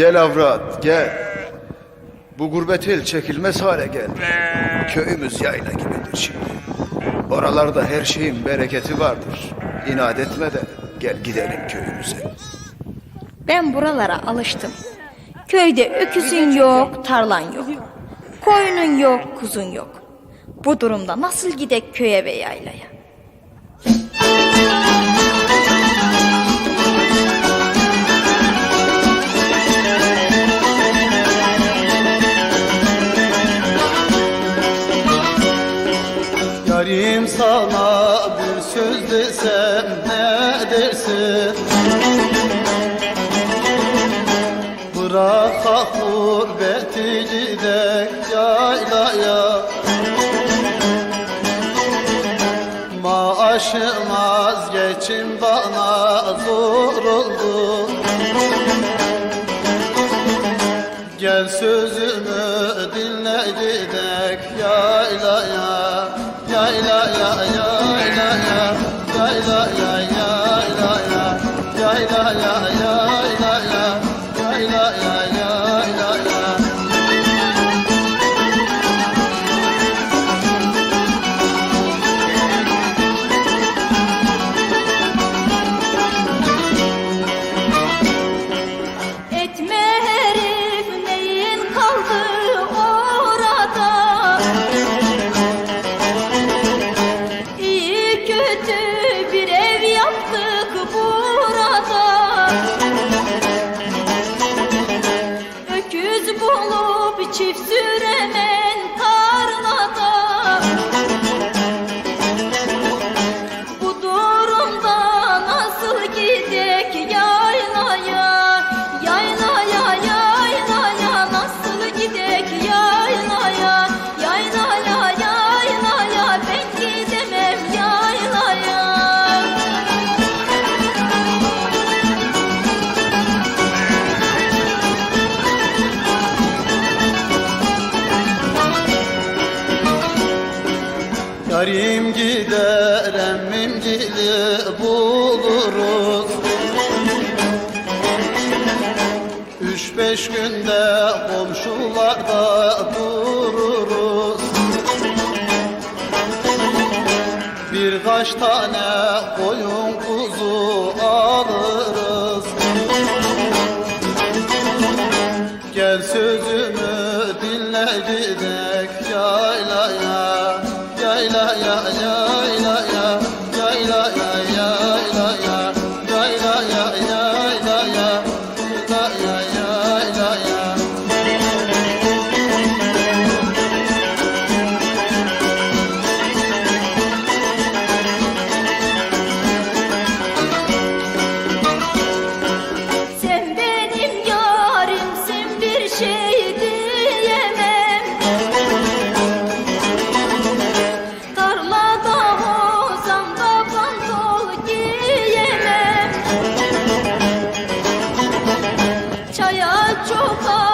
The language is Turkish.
Gel avrat gel. Bu gurbet el çekilmez hale geldi. Köyümüz yayla gibidir şimdi. Oralarda her şeyin bereketi vardır. İnat etme de gel gidelim köyümüze. Ben buralara alıştım. Köyde öküzün yok, tarlan yok. Koyunun yok, kuzun yok. Bu durumda nasıl gidek köye ve yaylaya? Yarim sana bir söz desem ne dersin? Bırak ha gurbeti gidek yaylaya. Maaşım az geçim bana zor oldu. Gel sözümü dinle gidek Yaylaya yaylaya Yaylaya yaylaya Yarim gider emmim buluruz. Üç beş günde komşularda dururuz. Birkaç tane koyun kuzu alırız. Gel sözümü dinle la ya ya 祝福